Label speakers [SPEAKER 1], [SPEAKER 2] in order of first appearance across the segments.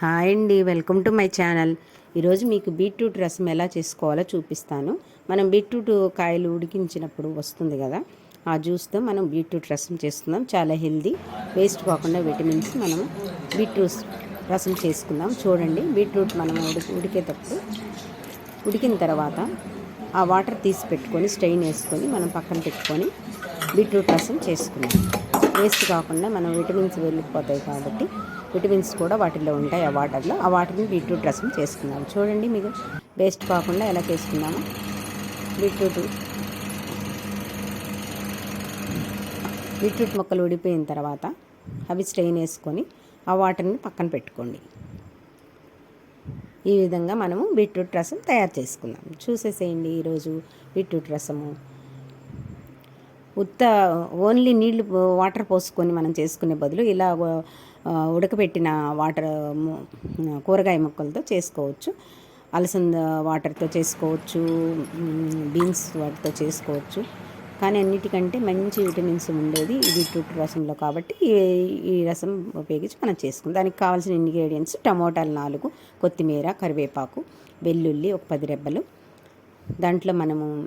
[SPEAKER 1] Hi అండి welcome to my channel. ఈరోజు మీకు బీట్రూట్ రసం ఎలా చేసుకోవాలో చూపిస్తాను. మనం బీట్రూట్ కాయలు ఉడికించినప్పుడు వస్తుంది కదా ఆ జ్యూస్తో మనం బీట్రూట్ రసం చేసుకుందాం. చాలా హెల్దీ వేస్ట్ కాకుండా విటమిన్స్ మనం బీట్రూట్ రసం చేసుకుందాం. చూడండి బీట్రూట్ మనం ఉడికి ఉడికేటప్పుడు ఉడికిన తర్వాత ఆ వాటర్ తీసి పెట్టుకొని స్టెయిన్ వేసుకొని మనం పక్కన పెట్టుకొని బీట్రూట్ రసం చేసుకున్నాం వేస్ట్ కాకుండా మనం విటమిన్స్ వెళ్ళిపోతాయి కాబట్టి విటమిన్స్ కూడా వాటిల్లో ఉంటాయి ఆ వాటర్లో. ఆ వాటర్ని బీట్రూట్ రసం చేసుకుందాం. చూడండి మీకు వేస్ట్ కాకుండా ఎలా చేసుకుందామో బీట్రూట్ బీట్రూట్ మొక్కలు ఉడిపోయిన తర్వాత అవి స్ట్రెయిన్ వేసుకొని ఆ వాటర్ని పక్కన పెట్టుకోండి. ఈ విధంగా మనము బీట్రూట్ రసం తయారు చేసుకుందాం. చూసేసేయండి ఈరోజు బీట్రూట్ రసము. ఉత్త ఓన్లీ నీళ్ళు వాటర్ పోసుకొని మనం చేసుకునే బదులు ఇలా ఉడకబెట్టిన వాటర్ కూరగాయ ముక్కలతో చేసుకోవచ్చు. అలసంద వాటర్తో చేసుకోవచ్చు బీన్స్ వాటితో చేసుకోవచ్చు. కానీ అన్నిటికంటే మంచి విటమిన్స్ ఉండేది ఈ బీట్రూట్ రసంలో కాబట్టి ఈ- ఈ రసం ఉపయోగించి మనం చేసుకుందాం దానికి కావాల్సిన ఇంగ్రీడియంట్స్ టమోటాలు నాలుగు కొత్తిమీర కరివేపాకు వెల్లుల్లి ఒక పది రెబ్బలు. దాంట్లో మనము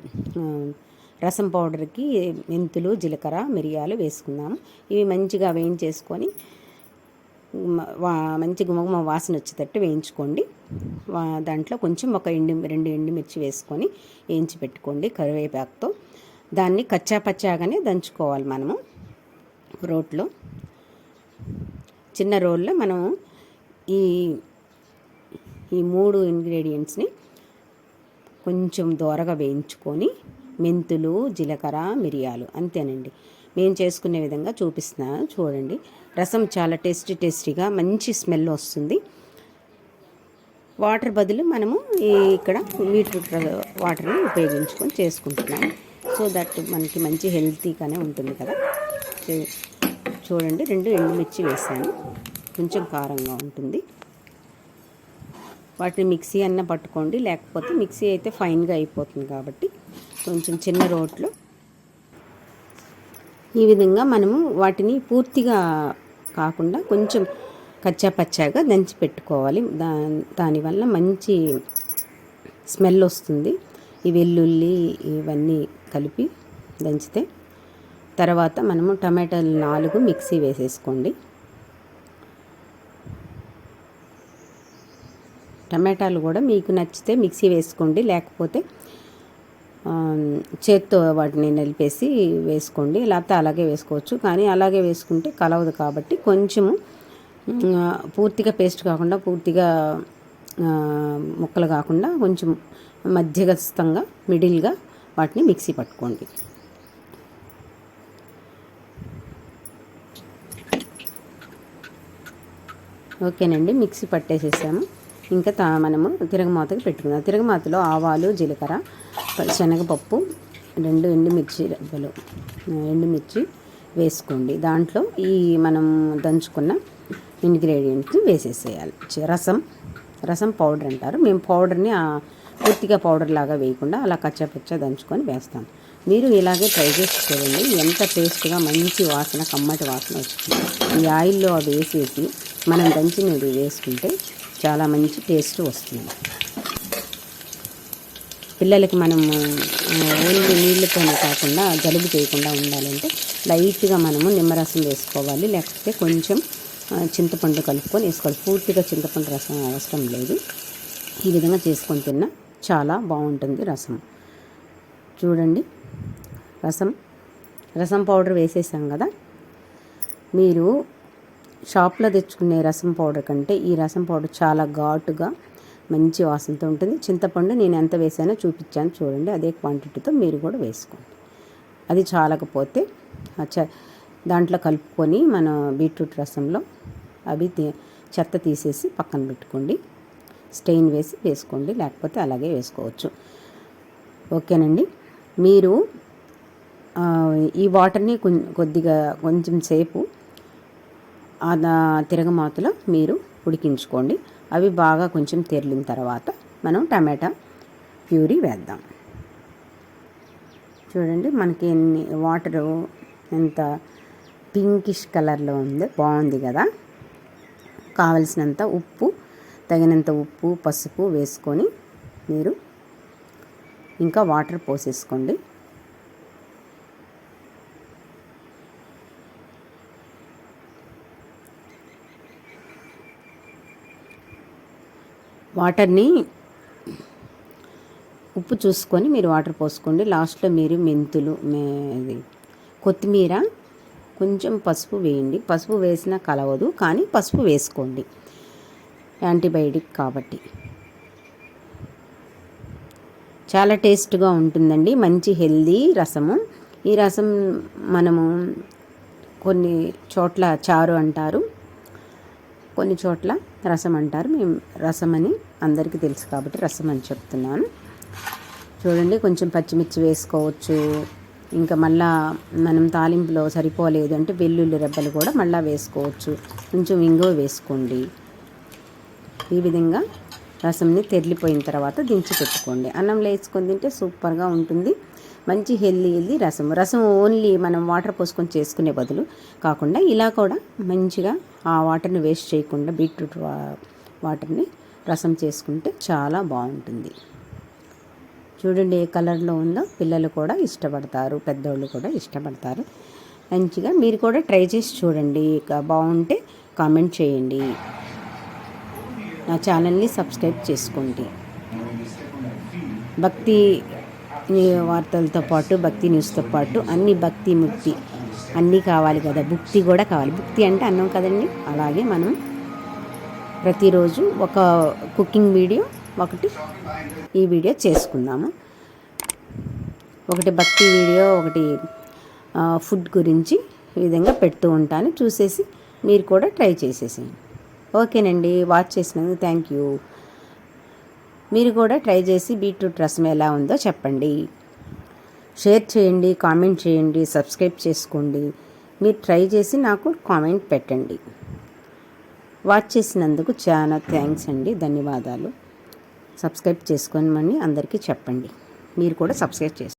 [SPEAKER 1] రసం పౌడర్కి మెంతులు జీలకర్ర మిరియాలు వేసుకుందాము ఇవి మంచిగా వేయించేసుకొని మంచి గుమగుమ వాసన వచ్చేటట్టు వేయించుకోండి. వా దాంట్లో కొంచెం ఒక ఎండు రెండు ఎండుమిర్చి వేసుకొని వేయించి పెట్టుకోండి కరివేపాకుతో. దాన్ని కచ్చా పచ్చాగానే దంచుకోవాలి మనము రోట్లో. చిన్న రోల్లో మనము ఈ ఈ మూడు ఇంగ్రీడియంట్స్ని కొంచెం దోరగా వేయించుకొని మెంతులు జీలకర్ర మిరియాలు అంతేనండి. మేము చేసుకునే విధంగా చూపిస్తున్నాను చూడండి. రసం చాలా టేస్టీ టేస్టీగా మంచి స్మెల్ వస్తుంది. వాటర్ బదులు మనము ఇక్కడ బీట్రూట్ వాటర్ని ఉపయోగించుకొని చేసుకుంటున్నాము సో దట్ మనకి మంచి హెల్తీగానే ఉంటుంది కదా. చూడండి రెండు ఎండుమిర్చి వేసాను. కొంచెం కారంగా ఉంటుంది. వాటిని మిక్సీ అన్న పట్టుకోండి. లేకపోతే మిక్సీ అయితే ఫైన్గా అయిపోతుంది కాబట్టి కొంచెం చిన్న రోట్లు ఈ విధంగా మనము వాటిని పూర్తిగా కాకుండా కొంచెం కచ్చా పచ్చాగా దంచి పెట్టుకోవాలి. దా దానివల్ల మంచి స్మెల్ వస్తుంది. ఈ వెల్లుల్లి ఇవన్నీ కలిపి దంచితే తర్వాత మనము టమాటాలు నాలుగు మిక్సీ వేసేసుకోండి. టమాటాలు కూడా మీకు నచ్చితే మిక్సీ వేసుకోండి. లేకపోతే చేత్తో వాటిని నలిపేసి వేసుకోండి. లేకపోతే అలాగే వేసుకోవచ్చు. కానీ అలాగే వేసుకుంటే కలవదు కాబట్టి కొంచెము పూర్తిగా పేస్ట్ కాకుండా పూర్తిగా ముక్కలు కాకుండా కొంచెం మధ్యగస్తంగా మిడిల్గా వాటిని మిక్సీ పట్టుకోండి. ఓకేనండి. మిక్సీ పట్టేసేసాము. ఇంకా తా మనము తిరగమాతకి పెట్టుకుందాం. తిరగమాతలో ఆవాలు జీలకర్ర శనగపప్పు రెండు ఎండుమిర్చి రెబ్బలు ఎండుమిర్చి వేసుకోండి. దాంట్లో ఈ మనం దంచుకున్న ఇంగ్రీడియంట్స్ వేసేసేయాలి. రసం రసం పౌడర్ అంటారు. మేము పౌడర్ని పూర్తిగా పౌడర్ లాగా వేయకుండా అలా కచ్చపచ్చ దంచుకొని వేస్తాం. మీరు ఇలాగే ట్రై చేసి చూడండి. ఎంత టేస్ట్గా మంచి వాసన కమ్మటి వాసన వస్తుంది. ఈ ఆయిల్లో అవి వేసేసి మనం దంచినది వేసుకుంటే చాలా మంచి టేస్ట్ వస్తుంది. పిల్లలకి మనం ఓన్లీ నీళ్ళతోనే కాకుండా జలుబు చేయకుండా ఉండాలంటే లైట్గా మనము నిమ్మరసం వేసుకోవాలి. లేకపోతే కొంచెం చింతపండు కలుపుకొని వేసుకోవాలి. పూర్తిగా చింతపండు రసం అవసరం లేదు. ఈ విధంగా చేసుకొని తిన్నా చాలా బాగుంటుంది రసం. చూడండి. రసం రసం పౌడర్ వేసేసాం కదా. మీరు షాప్లో తెచ్చుకునే రసం పౌడర్ కంటే ఈ రసం పౌడర్ చాలా ఘాటుగా మంచి వాసనతో ఉంటుంది. చింతపండు నేను ఎంత వేసానో చూపించాను చూడండి. అదే క్వాంటిటీతో మీరు కూడా వేసుకోండి. అది చాలకపోతే ఆ చ దాంట్లో కలుపుకొని మన బీట్రూట్ రసంలో అవి తీ- చెత్త తీసేసి పక్కన పెట్టుకోండి. స్టెయిన్ వేసి వేసుకోండి. లేకపోతే అలాగే వేసుకోవచ్చు. ఓకేనండి? మీరు ఈ వాటర్ని కొం- కొద్దిగా కొంచెం సేపు తిరగమాతలో మీరు ఉడికించుకోండి. అవి బాగా కొంచెం తెరిలిన తర్వాత మనం టమాటా ప్యూరీ వేద్దాం. చూడండి మనకి ఎన్ని వాటరు ఎంత పింకిష్ కలర్లో ఉంది బాగుంది కదా. కావలసినంత ఉప్పు తగినంత ఉప్పు పసుపు వేసుకొని మీరు ఇంకా వాటర్ పోసేసుకోండి. వాటర్ని ఉప్పు చూసుకొని మీరు వాటర్ పోసుకోండి. లాస్ట్లో మీరు మెంతులు ఇది కొత్తిమీర కొంచెం పసుపు వేయండి. పసుపు వేసినా కలవదు కానీ పసుపు వేసుకోండి. యాంటీబయాటిక్ కాబట్టి. చాలా టేస్ట్గా ఉంటుందండి. మంచి హెల్దీ రసము. ఈ రసం మనము కొన్ని చోట్ల చారు అంటారు. కొన్ని చోట్ల రసం అంటారు. మేము రసం అని అందరికీ తెలుసు కాబట్టి రసం అని చెప్తున్నాను. చూడండి కొంచెం పచ్చిమిర్చి వేసుకోవచ్చు. ఇంకా మళ్ళా మనం తాలింపులో సరిపోలేదు అంటే వెల్లుల్లి రెబ్బలు కూడా మళ్ళీ వేసుకోవచ్చు. కొంచెం ఇంగువ వేసుకోండి. ఈ విధంగా రసంని తెరిలిపోయిన తర్వాత దించి పెట్టుకోండి. అన్నంలో వేసుకొని తింటే సూపర్గా ఉంటుంది. మంచి హెల్దీ హెల్దీ రసం రసం ఓన్లీ మనం వాటర్ పోసుకొని చేసుకునే బదులు కాకుండా ఇలా కూడా మంచిగా ఆ వాటర్ని వేస్ట్ చేయకుండా బీట్రూట్ వాటర్ని రసం చేసుకుంటే చాలా బాగుంటుంది. చూడండి ఏ కలర్లో ఉందో. పిల్లలు కూడా ఇష్టపడతారు పెద్దోళ్ళు కూడా ఇష్టపడతారు. మంచిగా మీరు కూడా ట్రై చేసి చూడండి. బాగుంటే కామెంట్ చేయండి. నా ఛానల్ని సబ్స్క్రైబ్ చేసుకోండి. భక్తి న్యూ- వార్తలతో పాటు భక్తి న్యూస్తో పాటు అన్ని భక్తి ముక్తి అన్నీ కావాలి కదా. భుక్తి కూడా కావాలి. భుక్తి అంటే అన్నం కదండి. అలాగే మనం ప్రతిరోజు ఒక కుకింగ్ వీడియో ఒకటి ఈ వీడియో చేసుకుందాము. ఒకటి భక్తి వీడియో ఒకటి ఫుడ్ గురించి ఈ విధంగా పెడుతూ ఉంటాను. చూసేసి మీరు కూడా ట్రై చేసేసేయండి ఓకేనండి వాచ్ చేసినందుకు థ్యాంక్ యూ. మీరు కూడా ట్రై చేసి బీట్రూట్ రసం ఎలా ఉందో చెప్పండి. షేర్ చేయండి కామెంట్ చేయండి సబ్స్క్రైబ్ చేసుకోండి. మీరు ట్రై చేసి నాకు కామెంట్ పెట్టండి. వాచ్ చేసినందుకు చాలా థ్యాంక్స్ అండి. ధన్యవాదాలు. సబ్స్క్రైబ్ చేసుకోమని అందరికీ చెప్పండి. మీరు కూడా సబ్స్క్రైబ్ చేసుకోండి